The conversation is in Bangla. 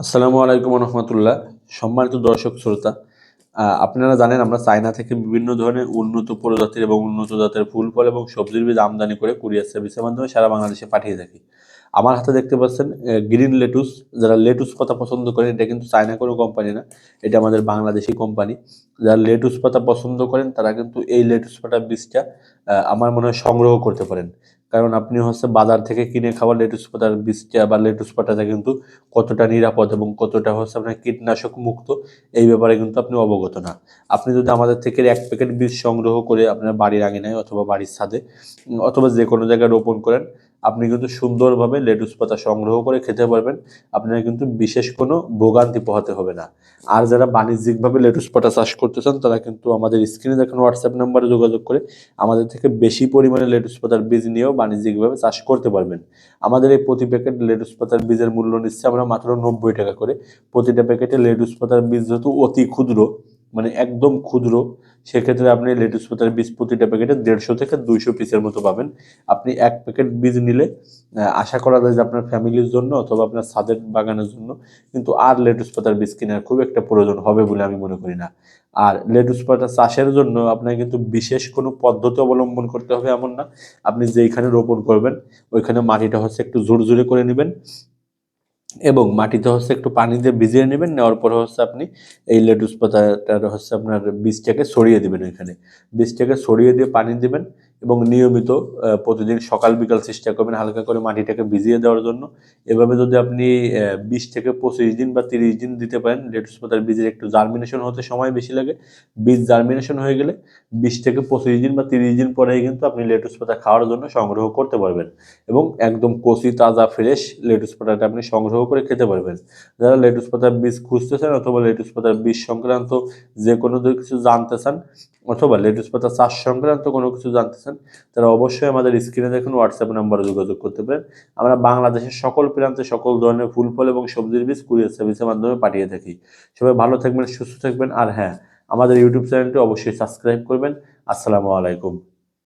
আসসালামু আলাইকুম রহমতুল্লাহ। সম্মানিত দর্শক, শ্রোতা আপনারা জানেন আমরা চায়না থেকে বিভিন্ন ধরনের উন্নত প্রজাতির এবং উন্নত জাতের ফুল, ফল এবং সবজির বীজ আমদানি করে কুরিয়ার সার্ভিসের মাধ্যমে সারা বাংলাদেশে পাঠিয়ে থাকি। আমার হাতে দেখতে পাচ্ছেন গ্রিন লেটুস। যারা লেটুস পাতা পছন্দ করেন, এটা কিন্তু চায়না কোনো কোম্পানি না, এটা আমাদের বাংলাদেশি কোম্পানি। যারা লেটুস পাতা পছন্দ করেন, তারা কিন্তু এই লেটুস পাতা বীজটা আমার মনে হয় সংগ্রহ করতে পারেন। কারণ আপনি হচ্ছে বাজার থেকে কিনে খাওয়া লেটুস পাতার বীজটা বা লেটুস পাতাটা কিন্তু কতটা নিরাপদ এবং কতটা হচ্ছে আপনার কীটনাশক মুক্ত, এই ব্যাপারে কিন্তু আপনি অবগত না। আপনি যদি আমাদের থেকে এক প্যাকেট বীজ সংগ্রহ করে আপনার বাড়ির আঙিনায় অথবা বাড়ির ছাদে অথবা যে কোনো জায়গায় রোপণ করেন আপনি কিন্তু সুন্দরভাবে লেটুস পাতা সংগ্রহ করে খেতে পারবেন। আপনার কিন্তু বিশেষ কোনো ভোগান্তি পোহাতে হবে না। আর যারা বাণিজ্যিকভাবে লেটুস পাতা চাষ করতে চান, তারা কিন্তু আমাদের স্ক্রিনে দেখানো হোয়াটসঅ্যাপ নাম্বারে যোগাযোগ করে আমাদের থেকে বেশি পরিমাণে লেটুস পাতার বীজ নিয়েও বাণিজ্যিকভাবে চাষ করতে পারবেন। আমাদের এই প্রতি প্যাকেট লেটুস পাতার বীজের মূল্য নিচ্ছে আমরা মাত্র নব্বই টাকা করে। প্রতিটা প্যাকেটে লেটুস পাতার বীজ যেহেতু অতি ক্ষুদ্র মানে একদম ক্ষুদ্র, সেক্ষেত্রে আপনি লেটুস পাতার বীজ প্রতিটা প্যাকেটে দেড়শো থেকে দুইশো পিসের মতো পাবেন। আপনি এক প্যাকেট বীজ নিলে আশা করা যায় যে আপনার ফ্যামিলির জন্য অথবা আপনার ছাদের বাগানের জন্য, কিন্তু আর লেটুস পাতার বীজ কেনার খুব একটা প্রয়োজন হবে বলে আমি মনে করি না। আর লেটুস পাতা চাষের জন্য আপনার কিন্তু বিশেষ কোনো পদ্ধতি অবলম্বন করতে হবে এমন না। আপনি যেইখানে রোপণ করবেন, ওইখানে মাটিটা হচ্ছে একটু জোর জোরে করে নেবেন। এবং মাটিতে হচ্ছে একটু পানি দিয়ে ভিজিয়ে নেবেন, নেওয়ার পরে হচ্ছে আপনি এই লেটুস পাতাটার হচ্ছে আপনার বীজটাকে সরিয়ে দেবেন ওইখানে। বীজটাকে সরিয়ে দিয়ে পানি দিবেন এবং নিয়মিত প্রতিদিন সকাল, বিকাল চেষ্টা করবেন হালকা করে মাটিটাকে ভিজিয়ে দেওয়ার জন্য। এভাবে যদি আপনি বিশ থেকে পঁচিশ দিন বা তিরিশ দিন দিতে পারেন, লেটুস পাতার বীজের একটু জার্মিনেশন হতে সময় বেশি লাগে। বীজ জার্মিনেশন হয়ে গেলে বিশ থেকে পঁচিশ দিন বা তিরিশ দিন পরেই কিন্তু আপনি লেটুস পাতা খাওয়ার জন্য সংগ্রহ করতে পারবেন এবং একদম কচি, তাজা ফ্রেশ লেটুস পাতাটা আপনি সংগ্রহ করে খেতে পারবেন। যারা লেটুস পাতার বীজ খুঁজতেছেন অথবা লেটুস পাতার বীজ সংক্রান্ত যে কোনো কিছু জানতে চান, অথবা লেটুস পাতা চাষ সংক্রান্ত কোনো কিছু জানতে চান তারা অবশ্যই আমাদের স্ক্রিনে দেখুন হোয়াটসঅ্যাপ নাম্বারে যোগাযোগ করতে পারেন। আমরা বাংলাদেশের সকল প্রান্তে সকল ধরনের ফুল ফল এবং সবজির বীজ, কুরিয়ার সার্ভিসের মাধ্যমে পাঠিয়ে থাকি। সবাই ভালো থাকবেন, সুস্থ থাকবেন। আর হ্যাঁ আমাদের ইউটিউব চ্যানেলটি অবশ্যই সাবস্ক্রাইব করবেন। আসসালামু আলাইকুম।